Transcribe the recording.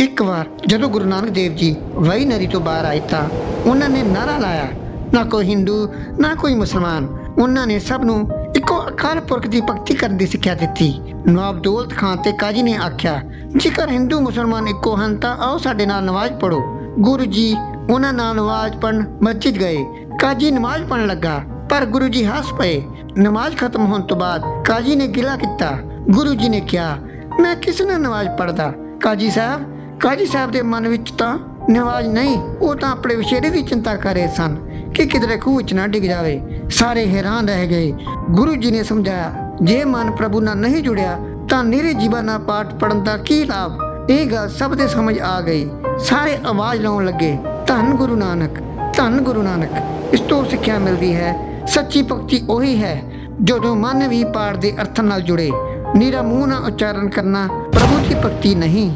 ਇੱਕ ਵਾਰ ਜਦੋਂ ਗੁਰੂ ਨਾਨਕ ਦੇਵ ਜੀ ਵਈ ਨਦੀ ਤੋਂ ਬਾਹਰ ਆਏ ਤਾਂ ਉਹਨਾਂ ਨੇ ਨਾਰਾ ਲਾਇਆ, ਨਾ ਕੋਈ ਹਿੰਦੂ, ਨਾ ਕੋਈ ਮੁਸਲਮਾਨ। ਉਹਨਾਂ ਨੇ ਸਭ ਨੂੰ ਇੱਕੋ ਅਕਾਲ ਪੁਰਖ ਦੀ ਭਗਤੀ ਕਰਨ ਦੀ ਸਿੱਖਿਆ ਦਿੱਤੀ। ਨਵਾਬ ਦੌਲਤ ਖਾਨ ਤੇ ਕਾਜੀ ਨੇ ਆਖਿਆ, ਜੇਕਰ ਹਿੰਦੂ, ਮੁਸਲਮਾਨ ਇੱਕੋ ਹਨ ਤਾਂ ਆਓ ਸਾਡੇ ਨਾਲ ਨਮਾਜ਼ ਪੜੋ ਗੁਰੂ ਜੀ ਉਹਨਾਂ ਨਾਲ ਨਮਾਜ਼ ਪੜਨ ਮਸਜਿਦ ਗਏ। ਕਾਜੀ ਨਮਾਜ਼ ਪੜਨ ਲੱਗਾ, ਪਰ ਗੁਰੂ ਜੀ ਹੱਸ ਪਏ। ਨਮਾਜ਼ ਖਤਮ ਹੋਣ ਤੋਂ ਬਾਅਦ ਕਾਜੀ ਨੇ ਗਿਲਾ ਕੀਤਾ। ਗੁਰੂ ਜੀ ਨੇ ਕਿਹਾ, ਮੈਂ ਕਿਸ ਨਾਲ ਨਮਾਜ਼ ਪੜਦਾ ਕਾਜੀ ਸਾਹਿਬ ਕਾਜੀ ਸਾਹਿਬ ਦੇ ਮਨ ਵਿੱਚ ਤਾਂ ਨਿਵਾਜ਼ ਨਹੀਂ, ਉਹ ਤਾਂ ਆਪਣੇ ਵਿਸ਼ੇਰੇ ਦੀ ਚਿੰਤਾ ਕਰ ਰਹੇ ਸਨ ਕਿ ਕਿਧਰੇ ਖੂਹ ਵਿੱਚ ਨਾ ਡਿੱਗ ਜਾਵੇ। ਸਾਰੇ ਹੈਰਾਨ ਰਹਿ ਗਏ। ਗੁਰੂ ਜੀ ਨੇ ਸਮਝਾਇਆ, ਜੇ ਮਨ ਪ੍ਰਭੂ ਨਾਲ ਨਹੀਂ ਜੁੜਿਆ, ਤਾਂ ਨਿਰੇ ਜੀਵਨ ਨਾਲ ਪਾਠ ਪੜਨ ਦਾ ਕੀ ਲਾਭ? ਇਹ ਗੱਲ ਸਭ ਦੇ ਸਮਝ ਆ ਗਈ। ਸਾਰੇ ਆਵਾਜ਼ ਲਾਉਣ ਲੱਗੇ, ਧੰਨ ਗੁਰੂ ਨਾਨਕ, ਧੰਨ ਗੁਰੂ ਨਾਨਕ। ਇਸ ਤੋਂ ਸਿੱਖਿਆ ਮਿਲਦੀ ਹੈ। ਸੱਚੀ ਭਗਤੀ ਉਹੀ ਹੈ, ਜਦੋਂ ਮਨ ਵੀ ਪਾਠ ਦੇ ਅਰਥ ਨਾਲ ਜੁੜੇ। ਨੀਰਾ ਮੂੰਹ ਨਾਲ ਉਚਾਰਨ ਕਰਨਾ ਪ੍ਰਭੂ ਦੀ ਭਗਤੀ ਨਹੀਂ।